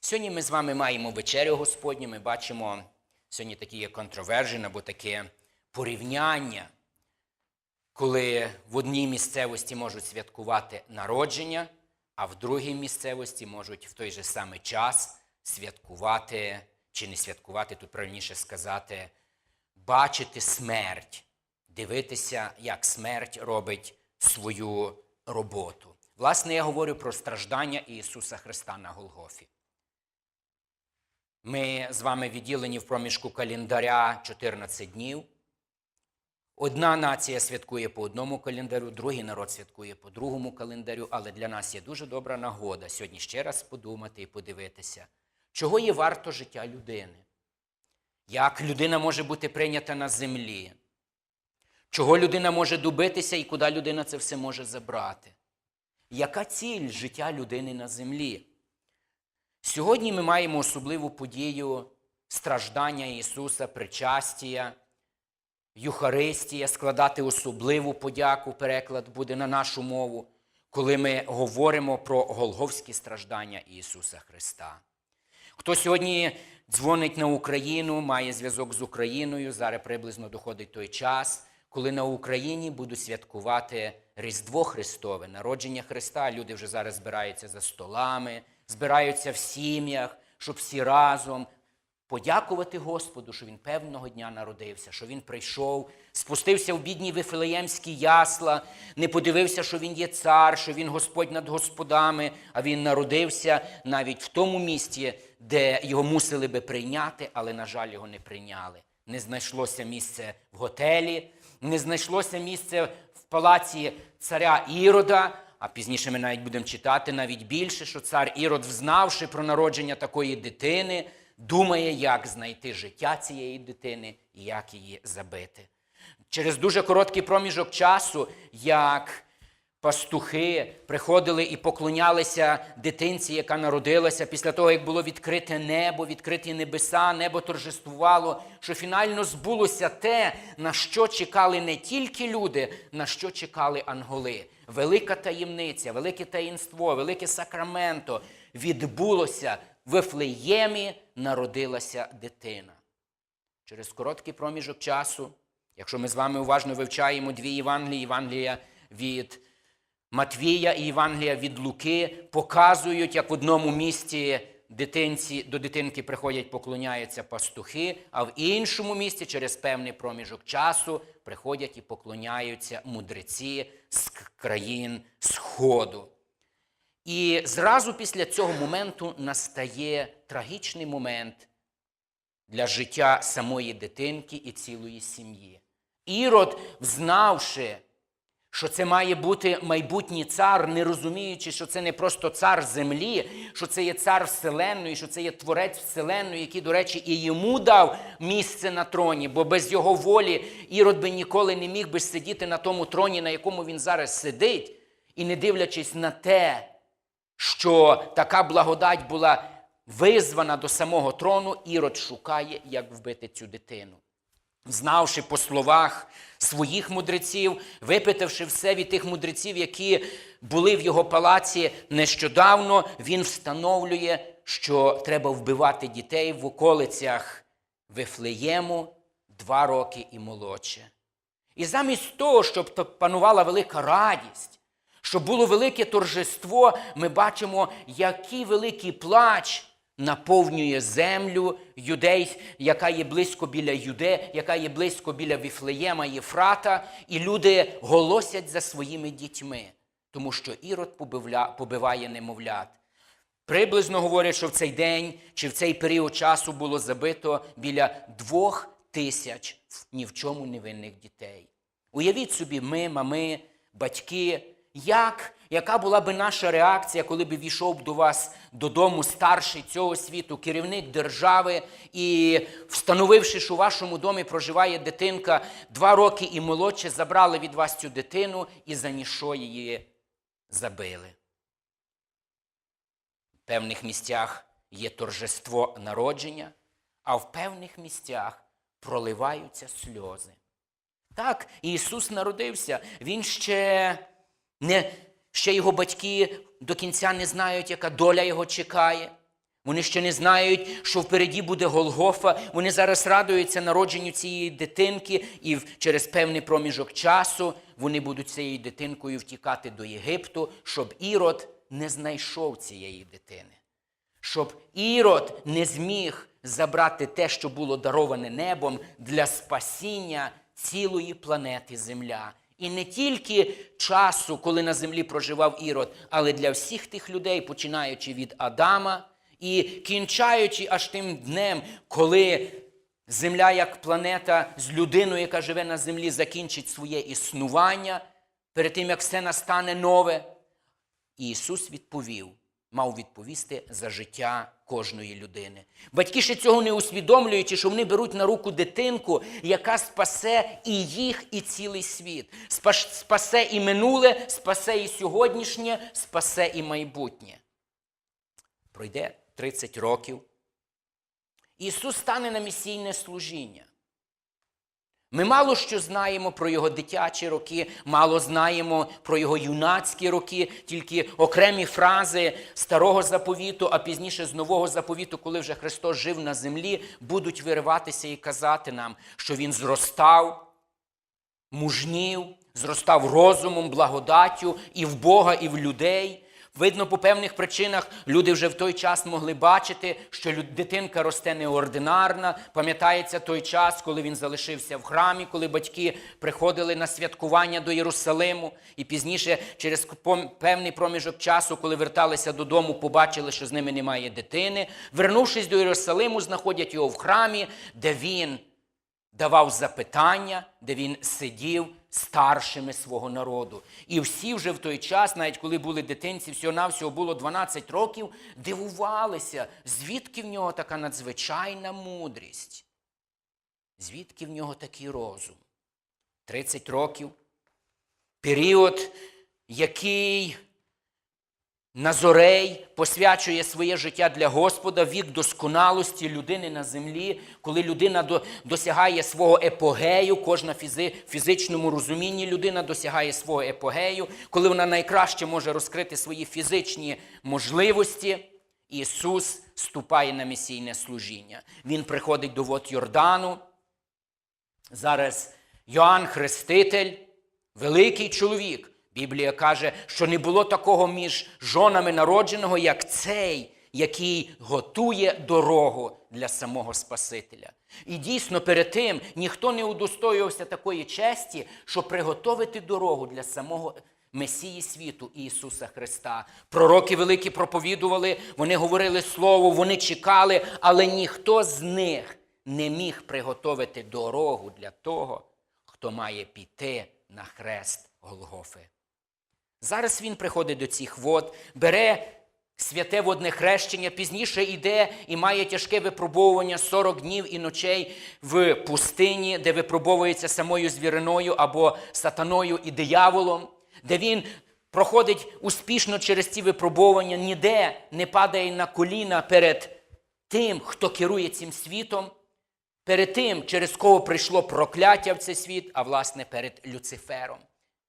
Сьогодні ми з вами маємо вечерю Господню. Ми бачимо сьогодні такі є контровержен або таке порівняння, коли в одній місцевості можуть святкувати народження, а в другій місцевості можуть в той же самий час святкувати, чи не святкувати, тут правильніше сказати, бачити смерть, дивитися, як смерть робить свою роботу. Власне, я говорю про страждання Ісуса Христа на Голгофі. Ми з вами відділені в проміжку календаря 14 днів. Одна нація святкує по одному календарю, другий народ святкує по другому календарю, але для нас є дуже добра нагода сьогодні ще раз подумати і подивитися, чого є варто життя людини, як людина може бути прийнята на землі, чого людина може добитися і куди людина це все може забрати. Яка ціль життя людини на землі? Сьогодні ми маємо особливу подію страждання Ісуса, причастія, Юхаристія, складати особливу подяку, переклад буде на нашу мову, коли ми говоримо про голговські страждання Ісуса Христа. Хто сьогодні дзвонить на Україну, має зв'язок з Україною, зараз приблизно доходить той час, коли на Україні будуть святкувати Різдво Христове, народження Христа. Люди вже зараз збираються за столами, збираються в сім'ях, щоб всі разом подякувати Господу, що Він певного дня народився, що Він прийшов, спустився в бідні вифлеємські ясла, не подивився, що Він є цар, що Він Господь над господами, а Він народився навіть в тому місті, де його мусили би прийняти, але, на жаль, його не прийняли. Не знайшлося місце в готелі, не знайшлося місце в палаці царя Ірода. А пізніше ми навіть будемо читати навіть більше, що цар Ірод, взнавши про народження такої дитини, думає, як знайти життя цієї дитини і як її забити. Через дуже короткий проміжок часу, як пастухи приходили і поклонялися дитинці, яка народилася, після того, як було відкрите небо, відкриті небеса, небо торжествувало, що фінально збулося те, на що чекали не тільки люди, на що чекали анголи. Велика таємниця, велике таїнство, велике сакраменто відбулося в Вифлеємі народилася дитина. Через короткий проміжок часу, якщо ми з вами уважно вивчаємо дві Євангелії, Євангелія від Матвія і Євангелія від Луки, показують, як в одному місці дитинці, до дитинки приходять, поклоняються пастухи, а в іншому місці через певний проміжок часу приходять і поклоняються мудреці з країн Сходу. І зразу після цього моменту настає трагічний момент для життя самої дитинки і цілої сім'ї. Ірод, взнавши, що це має бути майбутній цар, не розуміючи, що це не просто цар землі, що це є цар Вселенної, що це є творець Вселенної, який, до речі, і йому дав місце на троні, бо без його волі Ірод би ніколи не міг би сидіти на тому троні, на якому він зараз сидить, і не дивлячись на те, що така благодать була визвана до самого трону, Ірод шукає, як вбити цю дитину. Знавши по словах своїх мудреців, випитавши все від тих мудреців, які були в його палаці нещодавно, він встановлює, що треба вбивати дітей в околицях Вифлеєму два роки і молодше. І замість того, щоб панувала велика радість, щоб було велике торжество, ми бачимо, який великий плач наповнює землю юдей, яка є близько біля Юде, яка є близько біля Віфлеєма Єфрата, і люди голосять за своїми дітьми, тому що Ірод побиває немовлят. Приблизно говорять, що в цей день чи в цей період часу було забито біля двох тисяч ні в чому невинних дітей. Уявіть собі, ми, мами, батьки, як, яка була би наша реакція, коли б війшов до вас додому старший цього світу, керівник держави, і, встановивши, що у вашому домі проживає дитинка два роки і молодше, забрали від вас цю дитину і за ніщо її забили. В певних місцях є торжество народження, а в певних місцях проливаються сльози. Так, Ісус народився, Він ще не ще його батьки до кінця не знають, яка доля його чекає. Вони ще не знають, що впереді буде Голгофа. Вони зараз радуються народженню цієї дитинки, і через певний проміжок часу вони будуть цією дитинкою втікати до Єгипту, щоб Ірод не знайшов цієї дитини. Щоб Ірод не зміг забрати те, що було дароване небом для спасіння цілої планети Земля. І не тільки часу, коли на землі проживав Ірод, але для всіх тих людей, починаючи від Адама і кінчаючи аж тим днем, коли Земля як планета з людиною, яка живе на землі, закінчить своє існування, перед тим як все настане нове. І Ісус відповів, мав відповісти за життя кожної людини. Батьки ще цього не усвідомлюючи, що вони беруть на руку дитинку, яка спасе і їх, і цілий світ. Спасе і минуле, спасе і сьогоднішнє, спасе і майбутнє. Пройде 30 років. Ісус стане на місійне служіння. Ми мало що знаємо про його дитячі роки, мало знаємо про його юнацькі роки, тільки окремі фрази старого заповіту, а пізніше з нового заповіту, коли вже Христос жив на землі, будуть вириватися і казати нам, що Він зростав, мужнів, зростав розумом, благодаттю і в Бога, і в людей. Видно, по певних причинах люди вже в той час могли бачити, що дитинка росте неординарна. Пам'ятається той час, коли він залишився в храмі, коли батьки приходили на святкування до Єрусалиму, і пізніше, через певний проміжок часу, коли верталися додому, побачили, що з ними немає дитини. Вернувшись до Єрусалиму, знаходять його в храмі, де він давав запитання, де він сидів старшими свого народу. І всі вже в той час, навіть коли були дитинці, всього-навсього було 12 років, дивувалися, звідки в нього така надзвичайна мудрість, звідки в нього такий розум. 30 років, період, який Назорей посвячує своє життя для Господа, вік досконалості людини на землі, коли людина до- досягає свого епогею, кожна фізи, фізичному розумінні людина досягає свого епогею, коли вона найкраще може розкрити свої фізичні можливості. Ісус ступає на місійне служіння. Він приходить до вод Йордану. Зараз Йоанн Хреститель, великий чоловік. Біблія каже, що не було такого між жонами народженого, як цей, який готує дорогу для самого Спасителя. І дійсно перед тим ніхто не удостоювався такої честі, щоб приготовити дорогу для самого Месії світу Ісуса Христа. Пророки великі проповідували, вони говорили Слово, вони чекали, але ніхто з них не міг приготовити дорогу для того, хто має піти на хрест Голгофи. Зараз він приходить до цих вод, бере святе водне хрещення, пізніше йде і має тяжке випробовування 40 днів і ночей в пустині, де випробовується самою звіриною або сатаною і дияволом, де він проходить успішно через ці випробовування, ніде не падає на коліна перед тим, хто керує цим світом, перед тим, через кого прийшло прокляття в цей світ, а власне перед Люцифером.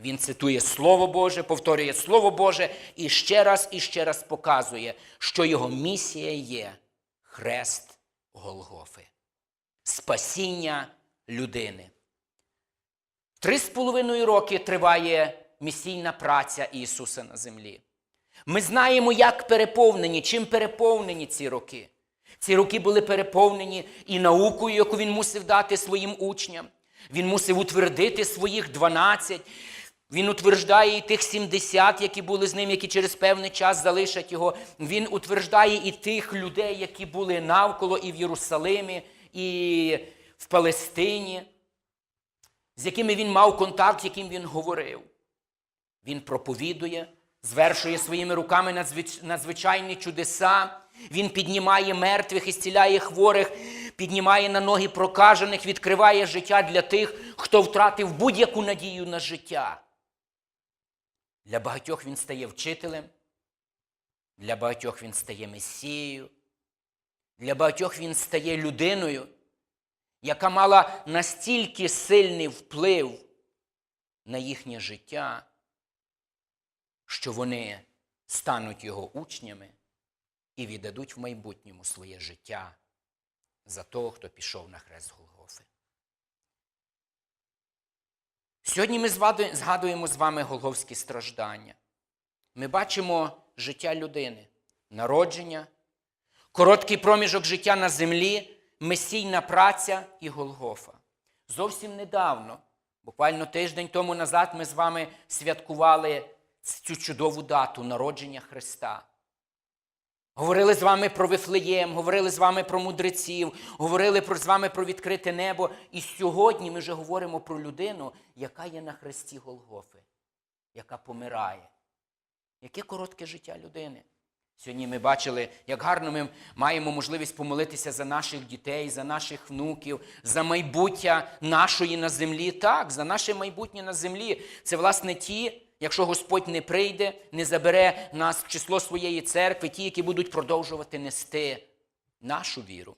Він цитує Слово Боже, повторює Слово Боже і ще раз і ще раз показує, що його місія є хрест Голгофи, спасіння людини. Три з половиною роки триває місійна праця Ісуса на землі. Ми знаємо, як переповнені, чим переповнені ці роки. Ці роки були переповнені і наукою, яку він мусив дати своїм учням. Він мусив утвердити своїх 12. Він утверждає і тих 70, які були з ним, які через певний час залишать його. Він утверждає і тих людей, які були навколо і в Єрусалимі, і в Палестині, з якими він мав контакт, яким він говорив. Він проповідує, звершує своїми руками надзвичайні чудеса. Він піднімає мертвих і зціляє хворих, піднімає на ноги прокажених, відкриває життя для тих, хто втратив будь-яку надію на життя. Для багатьох він стає вчителем, для багатьох він стає месією, для багатьох він стає людиною, яка мала настільки сильний вплив на їхнє життя, що вони стануть його учнями і віддадуть в майбутньому своє життя за того, хто пішов на хрест Голгофи. Сьогодні ми згадуємо з вами голговські страждання. Ми бачимо життя людини, народження, короткий проміжок життя на землі, месійна праця і Голгофа. Зовсім недавно, буквально тиждень тому назад, ми з вами святкували цю чудову дату народження Христа. Говорили з вами про Вифлеєм, говорили з вами про мудреців, говорили про, з вами про відкрите небо. І сьогодні ми вже говоримо про людину, яка є на хресті Голгофи, яка помирає. Яке коротке життя людини. Сьогодні ми бачили, як гарно ми маємо можливість помолитися за наших дітей, за наших внуків, за майбуття нашої на землі. Так, за наше майбутнє на землі. Це, власне, ті, якщо Господь не прийде, не забере нас в число своєї церкви, ті, які будуть продовжувати нести нашу віру.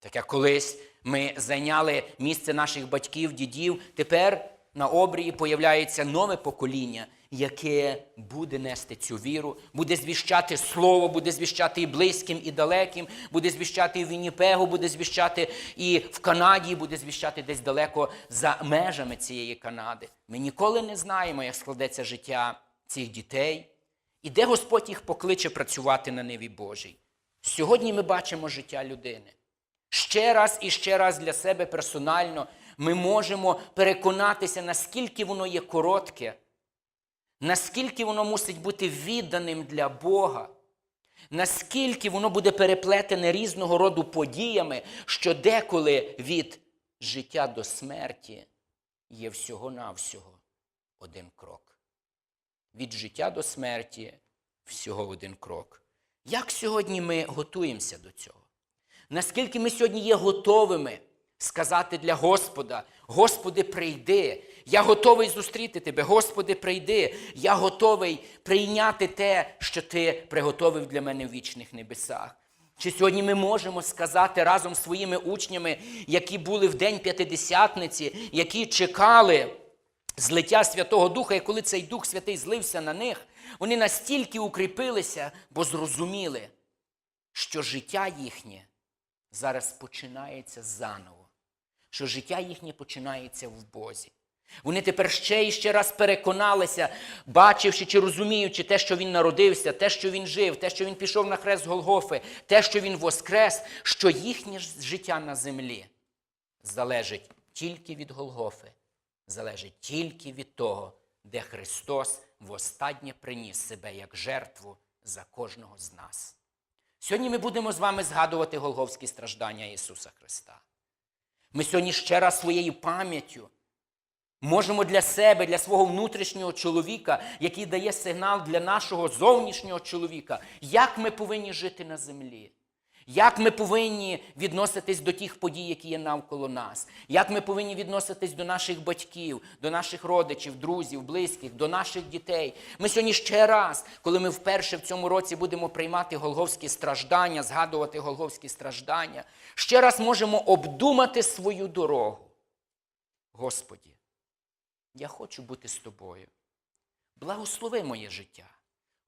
Так як колись ми зайняли місце наших батьків, дідів, тепер на обрії появляється нове покоління, яке буде нести цю віру, буде звіщати слово, буде звіщати і близьким, і далеким, буде звіщати і в Вінніпегу, буде звіщати і в Канаді, буде звіщати десь далеко за межами цієї Канади. Ми ніколи не знаємо, як складеться життя цих дітей і де Господь їх покличе працювати на ниві Божій. Сьогодні ми бачимо життя людини. Ще раз і ще раз для себе персонально ми можемо переконатися, наскільки воно є коротке, наскільки воно мусить бути відданим для Бога, наскільки воно буде переплетене різного роду подіями, що деколи від життя до смерті є всього-навсього один крок. Від життя до смерті всього один крок. Як сьогодні ми готуємося до цього? Наскільки ми сьогодні є готовими сказати для Господа: Господи, прийди, я готовий зустріти Тебе, Господи, прийди, я готовий прийняти те, що Ти приготовив для мене в вічних небесах. Чи сьогодні ми можемо сказати разом з своїми учнями, які були в день п'ятидесятниці, які чекали злиття Святого Духа, і коли цей Дух Святий злився на них, вони настільки укріпилися, бо зрозуміли, що життя їхнє зараз починається заново, що життя їхнє починається в Бозі. Вони тепер ще і ще раз переконалися, бачивши чи розуміючи те, що він народився, те, що він жив, те, що він пішов на хрест Голгофи, те, що він воскрес, що їхнє життя на землі залежить тільки від Голгофи, залежить тільки від того, де Христос востаннє приніс себе як жертву за кожного з нас. Сьогодні ми будемо з вами згадувати голговські страждання Ісуса Христа. Ми сьогодні ще раз своєю пам'яттю можемо для себе, для свого внутрішнього чоловіка, який дає сигнал для нашого зовнішнього чоловіка, як ми повинні жити на землі. Як ми повинні відноситись до тих подій, які є навколо нас? Як ми повинні відноситись до наших батьків, до наших родичів, друзів, близьких, до наших дітей? Ми сьогодні ще раз, коли ми вперше в цьому році будемо приймати голговські страждання, згадувати голговські страждання, ще раз можемо обдумати свою дорогу. Господі, я хочу бути з тобою. Благослови моє життя.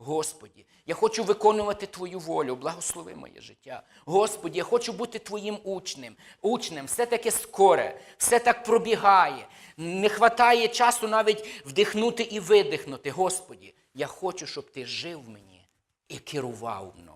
Господі, я хочу виконувати Твою волю, благослови моє життя. Господі, я хочу бути Твоїм учнем. Учнем, все таке скоре, все так пробігає. Не вистачає часу навіть вдихнути і видихнути. Господі, я хочу, щоб Ти жив мені і керував мною.